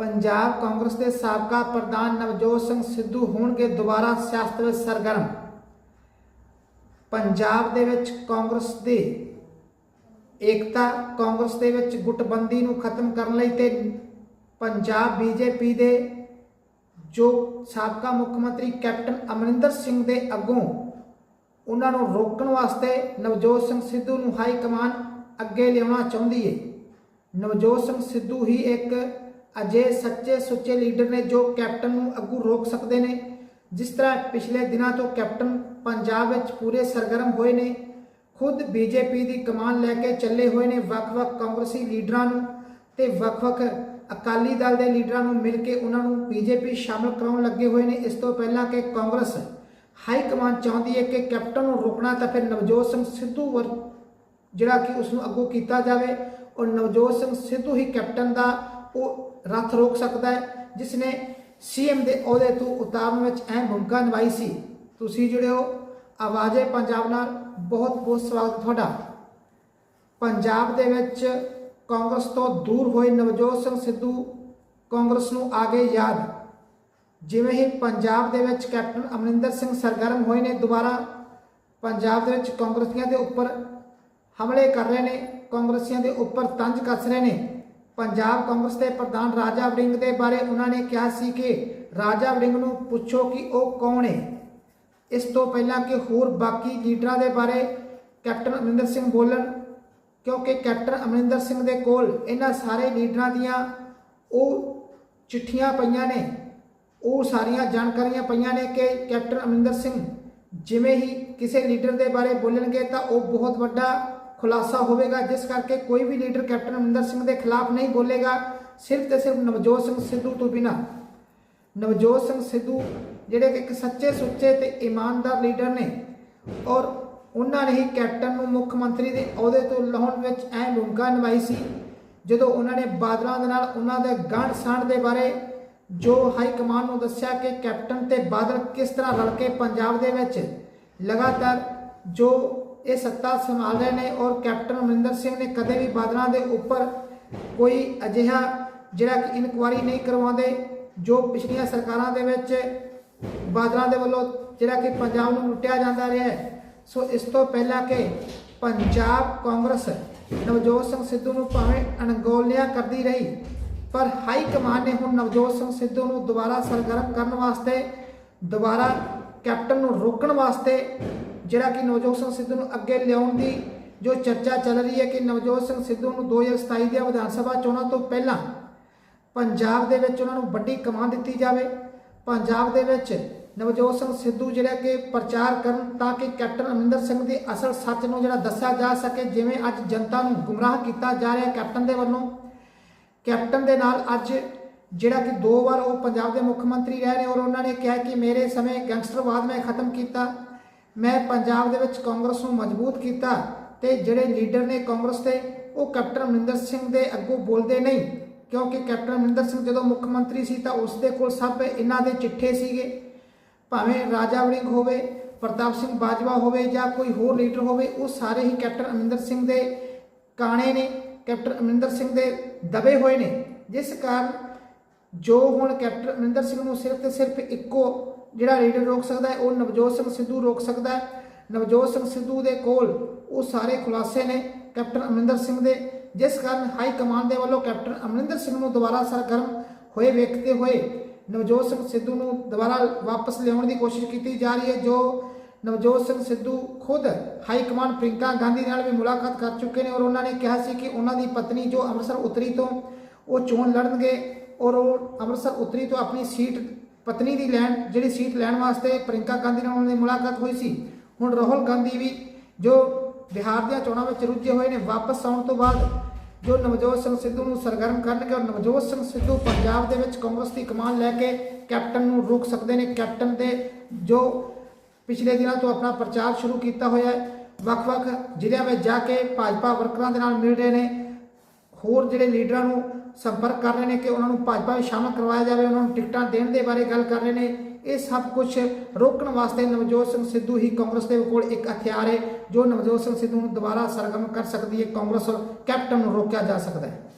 ਪੰਜਾਬ ਕਾਂਗਰਸ ਦੇ ਸਾਬਕਾ ਪ੍ਰਧਾਨ ਨਵਜੋਤ ਸਿੰਘ ਸਿੱਧੂ ਹੋਣਗੇ ਦੁਬਾਰਾ ਸਿਆਸਤ ਵਿੱਚ ਸਰਗਰਮ। ਪੰਜਾਬ ਦੇ ਵਿੱਚ ਕਾਂਗਰਸ ਦੇ ਏਕਤਾ, ਕਾਂਗਰਸ ਦੇ ਵਿੱਚ ਗੁੱਟਬੰਦੀ ਨੂੰ ਖਤਮ ਕਰਨ ਲਈ ਤੇ ਪੰਜਾਬ ਬੀਜੇਪੀ ਦੇ ਜੋ ਸਾਬਕਾ ਮੁੱਖ ਮੰਤਰੀ ਕੈਪਟਨ ਅਮਰਿੰਦਰ ਸਿੰਘ ਦੇ ਅੱਗੋਂ ਉਹਨਾਂ ਨੂੰ ਰੋਕਣ ਵਾਸਤੇ ਨਵਜੋਤ ਸਿੰਘ ਸਿੱਧੂ ਨੂੰ ਹਾਈ ਕਮਾਨ ਅੱਗੇ ਲਿਆਉਣਾ ਚਾਹੁੰਦੀ ਹੈ ਨਵਜੋਤ ਸਿੰਘ ਸਿੱਧੂ ਹੀ ਇੱਕ ਅਜੇ ਸੱਚੇ ਸੁੱਚੇ ਲੀਡਰ ਨੇ ਜੋ ਕੈਪਟਨ ਨੂੰ ਅੱਗੂ ਰੋਕ ਸਕਦੇ ਨੇ। ਜਿਸ ਤਰ੍ਹਾਂ ਪਿਛਲੇ ਦਿਨਾਂ ਤੋਂ ਕੈਪਟਨ ਪੰਜਾਬ ਵਿੱਚ ਪੂਰੇ ਸਰਗਰਮ ਹੋਏ ਨੇ। ਖੁਦ ਬੀਜੇਪੀ ਦੀ ਕਮਾਨ ਲੈ ਕੇ ਚੱਲੇ ਹੋਏ ਨੇ ਵੱਖ-ਵੱਖ ਕਾਂਗਰਸੀ ਲੀਡਰਾਂ ਨੂੰ ਤੇ ਵੱਖ-ਵੱਖ ਅਕਾਲੀ ਦਲ ਦੇ ਲੀਡਰਾਂ ਨੂੰ ਮਿਲ ਕੇ ਉਹਨਾਂ ਨੂੰ ਬੀਜੇਪੀ ਸ਼ਾਮਲ ਕਰਾਉਣ ਲੱਗੇ ਹੋਏ ਨੇ। ਇਸ ਤੋਂ ਪਹਿਲਾਂ ਕਿ ਕਾਂਗਰਸ ਹਾਈ ਕਮਾਨ ਚਾਹੁੰਦੀ ਹੈ ਕਿ ਕੈਪਟਨ ਨੂੰ ਰੋਕਣਾ ਤਾਂ ਫਿਰ ਨਵਜੋਤ ਸਿੰਘ ਸਿੱਧੂ ਵਰ ਜਿਹੜਾ ਕਿ ਉਸ ਨੂੰ ਅੱਗੋਂ ਕੀਤਾ ਜਾਵੇ। ਔਰ ਨਵਜੋਤ ਸਿੰਘ ਸਿੱਧੂ ਹੀ ਕੈਪਟਨ ਦਾ ਉਹ ਰੱਥ ਰੋਕ ਸਕਦਾ ਹੈ ਜਿਸ ਨੇ ਸੀਐਮ ਦੇ ਅਹੁਦੇ ਤੋਂ ਉਤਾਰਨ ਵਿੱਚ ਅਹਿਮ ਭੂਮਿਕਾ ਨਿਭਾਈ ਸੀ। ਤੁਸੀਂ ਜਿਹੜੇ ਹੋ ਆਵਾਜ਼ੇ ਪੰਜਾਬ ਨਾਲ। ਬਹੁਤ ਬਹੁਤ ਸਵਾਗਤ ਤੁਹਾਡਾ। ਪੰਜਾਬ ਦੇ ਵਿੱਚ ਕਾਂਗਰਸ ਤੋਂ ਦੂਰ ਹੋਏ ਨਵਜੋਤ ਸਿੰਘ ਸਿੱਧੂ ਕਾਂਗਰਸ ਨੂੰ ਆਗੇ ਯਾਦ। ਜਿਵੇਂ ਹੀ ਪੰਜਾਬ ਦੇ ਵਿੱਚ ਕੈਪਟਨ ਅਮਰਿੰਦਰ ਸਿੰਘ ਸਰਗਰਮ ਹੋਏ ਨੇ ਦੁਬਾਰਾ, ਪੰਜਾਬ ਦੇ ਵਿੱਚ ਕਾਂਗਰਸੀਆਂ ਦੇ ਉੱਪਰ ਹਮਲੇ ਕਰ ਰਹੇ ਨੇ, ਕਾਂਗਰਸੀਆਂ ਦੇ ਉੱਪਰ ਤੰਜ ਕੱਸ ਰਹੇ ਨੇ। ਪੰਜਾਬ ਕਾਂਗਰਸ ਦੇ ਪ੍ਰਧਾਨ ਰਾਜਾ ਵੜਿੰਗ ਦੇ ਬਾਰੇ ਉਹਨਾਂ ਨੇ ਕਿਹਾ ਸੀ ਕਿ ਰਾਜਾ ਵੜਿੰਗ ਨੂੰ ਪੁੱਛੋ ਕਿ ਉਹ ਕੌਣ ਹੈ। ਇਸ ਤੋਂ ਪਹਿਲਾਂ ਕਿ ਹੋਰ ਬਾਕੀ ਲੀਡਰਾਂ ਦੇ ਬਾਰੇ ਕੈਪਟਨ ਅਮਰਿੰਦਰ ਸਿੰਘ ਬੋਲਣ, ਕਿਉਂਕਿ ਕੈਪਟਨ ਅਮਰਿੰਦਰ ਸਿੰਘ ਦੇ ਕੋਲ ਇਹਨਾਂ ਸਾਰੇ ਲੀਡਰਾਂ ਦੀਆਂ ਉਹ ਚਿੱਠੀਆਂ ਪਈਆਂ ਨੇ। ਉਹ ਸਾਰੀਆਂ ਜਾਣਕਾਰੀਆਂ ਪਈਆਂ ਨੇ ਕਿ ਕੈਪਟਨ ਅਮਰਿੰਦਰ ਸਿੰਘ ਜਿਵੇਂ ਹੀ ਕਿਸੇ ਲੀਡਰ ਦੇ ਬਾਰੇ ਬੋਲਣਗੇ ਤਾਂ ਉਹ ਬਹੁਤ ਵੱਡਾ ਖੁਲਾਸਾ ਹੋਵੇਗਾ, ਜਿਸ ਕਰਕੇ ਕੋਈ ਵੀ ਲੀਡਰ ਕੈਪਟਨ ਅਮਰਿੰਦਰ ਸਿੰਘ ਦੇ ਖਿਲਾਫ ਨਹੀਂ ਬੋਲੇਗਾ, ਸਿਰਫ ਤੇ ਸਿਰਫ ਨਵਜੋਤ ਸਿੰਘ ਸਿੱਧੂ ਤੋਂ ਬਿਨਾ। ਨਵਜੋਤ ਸਿੰਘ ਸਿੱਧੂ, ਜਿਹੜੇ ਕਿ ਇੱਕ ਸੱਚੇ ਸੁੱਚੇ ਤੇ ਇਮਾਨਦਾਰ ਲੀਡਰ ਨੇ, ਔਰ ਉਹਨਾਂ ਨੇ ਹੀ ਕੈਪਟਨ ਨੂੰ ਮੁੱਖ ਮੰਤਰੀ ਦੇ ਅਹੁਦੇ ਤੋਂ ਲਾਉਣ ਵਿੱਚ ਅਹਿਮ ਭੂਮਿਕਾ ਨਿਭਾਈ ਸੀ। ਜਦੋਂ ਉਹਨਾਂ ਨੇ ਬਾਦਲਾਂ ਦੇ ਨਾਲ ਉਹਨਾਂ ਦੇ ਗਾਂਢ ਸਾਂਢ ਦੇ ਬਾਰੇ ਜੋ ਹਾਈ ਕਮਾਨ ਨੂੰ ਦੱਸਿਆ ਕਿ ਕੈਪਟਨ ਤੇ ਬਾਦਲ ਕਿਸ ਤਰ੍ਹਾਂ ਰਲ ਕੇ ਪੰਜਾਬ ਦੇ ਵਿੱਚ ਲਗਾਤਾਰ ਜੋ ਇਹ ਸੱਤਾ ਸੰਭਾਲ ਰਹੇ ਨੇ ਔਰ ਕੈਪਟਨ ਅਮਰਿੰਦਰ ਸਿੰਘ ਨੇ ਕਦੇ ਵੀ ਬਾਦਲਾਂ ਦੇ ਉੱਪਰ ਕੋਈ ਅਜਿਹਾ ਜਿਹੜਾ ਕਿ ਇਨਕੁਆਰੀ ਨਹੀਂ ਕਰਵਾਉਂਦੇ, ਜੋ ਪਿਛਲੀਆਂ ਸਰਕਾਰਾਂ ਦੇ ਵਿੱਚ ਬਾਦਲਾਂ ਦੇ ਵੱਲੋਂ ਜਿਹੜਾ ਕਿ ਪੰਜਾਬ ਨੂੰ ਲੁੱਟਿਆ ਜਾਂਦਾ ਰਿਹਾ ਹੈ। ਸੋ ਇਸ ਤੋਂ ਪਹਿਲਾਂ ਕਿ ਪੰਜਾਬ ਕਾਂਗਰਸ ਨਵਜੋਤ ਸਿੰਘ ਸਿੱਧੂ ਨੂੰ ਭਾਵੇਂ ਅਣਗੌਲਿਆਂ ਕਰਦੀ ਰਹੀ, ਪਰ ਹਾਈ ਕਮਾਨ ਨੇ ਹੁਣ ਨਵਜੋਤ ਸਿੰਘ ਸਿੱਧੂ ਨੂੰ ਦੁਬਾਰਾ ਸਰਗਰਮ ਕਰਨ ਵਾਸਤੇ, ਦੁਬਾਰਾ ਕੈਪਟਨ ਨੂੰ ਰੋਕਣ ਵਾਸਤੇ ਜਿਹੜਾ ਕਿ ਨਵਜੋਤ ਸਿੰਘ ਸਿੱਧੂ ਨੂੰ ਅੱਗੇ ਲਿਆਉਣ ਦੀ ਜੋ ਚਰਚਾ ਚੱਲ ਰਹੀ ਹੈ ਕਿ ਨਵਜੋਤ ਸਿੰਘ ਸਿੱਧੂ ਨੂੰ 2027 ਦੀਆਂ ਵਿਧਾਨ ਸਭਾ ਚੋਣਾਂ ਤੋਂ ਪਹਿਲਾਂ ਪੰਜਾਬ ਦੇ ਵਿੱਚ ਉਹਨਾਂ ਨੂੰ ਵੱਡੀ ਕਮਾਨ ਦਿੱਤੀ ਜਾਵੇ। ਪੰਜਾਬ ਦੇ ਵਿੱਚ ਨਵਜੋਤ ਸਿੰਘ ਸਿੱਧੂ ਜਿਹੜਾ ਕਿ ਪ੍ਰਚਾਰ ਕਰਨ ਤਾਂ ਕਿ ਕੈਪਟਨ ਅਮਰਿੰਦਰ ਸਿੰਘ ਦੇ ਅਸਲ ਸੱਚ ਨੂੰ ਜਿਹੜਾ ਦੱਸਿਆ ਜਾ ਸਕੇ, ਜਿਵੇਂ ਅੱਜ ਜਨਤਾ ਨੂੰ ਗੁੰਮਰਾਹ ਕੀਤਾ ਜਾ ਰਿਹਾ ਕੈਪਟਨ ਦੇ ਵੱਲੋਂ। ਕੈਪਟਨ ਦੇ ਨਾਲ ਅੱਜ ਜਿਹੜਾ ਕਿ ਦੋ ਵਾਰ ਉਹ ਪੰਜਾਬ ਦੇ ਮੁੱਖ ਮੰਤਰੀ ਰਹਿ ਰਹੇ ਔਰ ਉਹਨਾਂ ਨੇ ਕਿਹਾ ਕਿ ਮੇਰੇ ਸਮੇਂ ਗੈਂਗਸਟਰਵਾਦ ਮੈਂ ਖਤਮ ਕੀਤਾ। ਮੈਂ ਪੰਜਾਬ ਦੇ ਵਿੱਚ ਕਾਂਗਰਸ ਨੂੰ ਮਜ਼ਬੂਤ ਕੀਤਾ ਤੇ ਜਿਹੜੇ ਲੀਡਰ ਨੇ ਕਾਂਗਰਸ ਦੇ, ਉਹ ਕੈਪਟਨ ਅਮਰਿੰਦਰ ਸਿੰਘ ਦੇ ਅੱਗੋਂ ਬੋਲਦੇ ਨਹੀਂ, ਕਿਉਂਕਿ ਕੈਪਟਨ ਅਮਰਿੰਦਰ ਸਿੰਘ ਜਦੋਂ ਮੁੱਖ ਮੰਤਰੀ ਸੀ ਤਾਂ ਉਸ ਦੇ ਕੋਲ ਸਭ ਇਹਨਾਂ ਦੇ ਚਿੱਠੇ ਸੀਗੇ। ਭਾਵੇਂ ਰਾਜਾ ਵੜਿੰਗ ਹੋਵੇ, ਪ੍ਰਤਾਪ ਸਿੰਘ ਬਾਜਵਾ ਹੋਵੇ ਜਾਂ ਕੋਈ ਹੋਰ ਲੀਡਰ ਹੋਵੇ, ਉਹ ਸਾਰੇ ਹੀ ਕੈਪਟਨ ਅਮਰਿੰਦਰ ਸਿੰਘ ਦੇ ਕਾਣੇ ਨੇ, ਕੈਪਟਨ ਅਮਰਿੰਦਰ ਸਿੰਘ ਦੇ ਦਬੇ ਹੋਏ ਨੇ। ਜਿਸ ਕਾਰਨ ਜੋ ਹੁਣ ਕੈਪਟਨ ਅਮਰਿੰਦਰ ਸਿੰਘ ਨੂੰ ਸਿਰਫ ਤੇ ਸਿਰਫ ਇੱਕੋ ਜਿਹੜਾ ਲੀਡਰ ਰੋਕ ਸਕਦਾ ਹੈ, ਉਹ ਨਵਜੋਤ ਸਿੰਘ ਸਿੱਧੂ ਰੋਕ ਸਕਦਾ ਹੈ। ਨਵਜੋਤ ਸਿੰਘ ਸਿੱਧੂ ਦੇ ਕੋਲ ਉਹ ਸਾਰੇ ਖੁਲਾਸੇ ਨੇ ਕੈਪਟਨ ਅਮਰਿੰਦਰ ਸਿੰਘ ਦੇ। ਜਿਸ ਕਾਰਨ ਹਾਈ ਕਮਾਂਡ ਦੇ ਵੱਲੋਂ ਕੈਪਟਨ ਅਮਰਿੰਦਰ ਸਿੰਘ ਨੂੰ ਦੁਬਾਰਾ ਸਰਗਰਮ ਹੋਏ, ਵੇਖਦੇ ਹੋਏ ਨਵਜੋਤ ਸਿੰਘ ਸਿੱਧੂ ਨੂੰ ਦੁਬਾਰਾ ਵਾਪਸ ਲਿਆਉਣ ਦੀ ਕੋਸ਼ਿਸ਼ ਕੀਤੀ ਜਾ ਰਹੀ ਹੈ, ਜੋ ਨਵਜੋਤ ਸਿੰਘ ਸਿੱਧੂ ਖੁਦ ਹਾਈ ਕਮਾਂਡ ਪ੍ਰਿੰਕਾ ਗਾਂਧੀ ਨਾਲ ਵੀ ਮੁਲਾਕਾਤ ਕਰ ਚੁੱਕੇ ਨੇ ਔਰ ਉਹਨਾਂ ਨੇ ਕਿਹਾ ਸੀ ਕਿ ਉਹਨਾਂ ਦੀ ਪਤਨੀ ਜੋ ਅੰਮ੍ਰਿਤਸਰ ਉਤਰੀ ਤੋਂ ਉਹ ਚੋਣ ਲੜਨਗੇ ਔਰ ਉਹ ਅੰਮ੍ਰਿਤਸਰ ਉਤਰੀ ਤੋਂ ਆਪਣੀ ਸੀਟ ਪਤਨੀ ਦੀ ਲੈਣ, ਜਿਹੜੀ ਸੀਟ ਲੈਣ ਵਾਸਤੇ ਪ੍ਰਿੰਕਾ ਗਾਂਧੀ ਨਾਲ ਉਹਨਾਂ ਦੀ ਮੁਲਾਕਾਤ ਹੋਈ ਸੀ। ਹੁਣ ਰਾਹੁਲ ਗਾਂਧੀ ਵੀ ਜੋ ਬਿਹਾਰ ਦੀਆਂ ਚੋਣਾਂ ਵਿੱਚ ਰੁੱਝੇ ਹੋਏ ਨੇ, ਵਾਪਸ ਆਉਣ ਤੋਂ ਬਾਅਦ ਜੋ ਨਵਜੋਤ ਸਿੰਘ ਸਿੱਧੂ ਨੂੰ ਸਰਗਰਮ ਕਰਨਗੇ ਔਰ ਨਵਜੋਤ ਸਿੰਘ ਸਿੱਧੂ ਪੰਜਾਬ ਦੇ ਵਿੱਚ ਕਾਂਗਰਸ ਦੀ ਕਮਾਨ ਲੈ ਕੇ ਕੈਪਟਨ ਨੂੰ ਰੋਕ ਸਕਦੇ ਨੇ। ਕੈਪਟਨ ਦੇ ਜੋ ਪਿਛਲੇ ਦਿਨਾਂ ਤੋਂ ਆਪਣਾ ਪ੍ਰਚਾਰ ਸ਼ੁਰੂ ਕੀਤਾ ਹੋਇਆ ਹੈ। ਵੱਖ-ਵੱਖ ਜ਼ਿਲ੍ਹਿਆਂ ਵਿੱਚ ਜਾ ਕੇ ਭਾਜਪਾ ਵਰਕਰਾਂ ਦੇ ਨਾਲ ਮਿਲ ਰਹੇ ਨੇ। ਹੋਰ ਜਿਹੜੇ ਲੀਡਰਾਂ ਨੂੰ ਸੰਪਰਕ ਕਰ ਰਹੇ ਨੇ ਕਿ ਉਹਨਾਂ ਨੂੰ ਭਾਜਪਾ ਵਿੱਚ ਸ਼ਾਮਲ ਕਰਵਾਇਆ ਜਾਵੇ, ਉਹਨਾਂ ਨੂੰ ਟਿਕਟਾਂ ਦੇਣ ਦੇ ਬਾਰੇ ਗੱਲ ਕਰ ਰਹੇ ਨੇ, ਇਹ ਸਭ ਕੁਝ ਰੋਕਣ ਵਾਸਤੇ ਨਵਜੋਤ ਸਿੰਘ ਸਿੱਧੂ ਹੀ ਕਾਂਗਰਸ ਦੇ ਕੋਲ ਇੱਕ ਹਥਿਆਰ ਹੈ, ਜੋ ਨਵਜੋਤ ਸਿੰਘ ਸਿੱਧੂ ਨੂੰ ਦੁਬਾਰਾ ਸਰਗਰਮ ਕਰ ਸਕਦੀ ਹੈ, ਕਾਂਗਰਸ ਕੈਪਟਨ ਨੂੰ ਰੋਕਿਆ ਜਾ ਸਕਦਾ ਹੈ।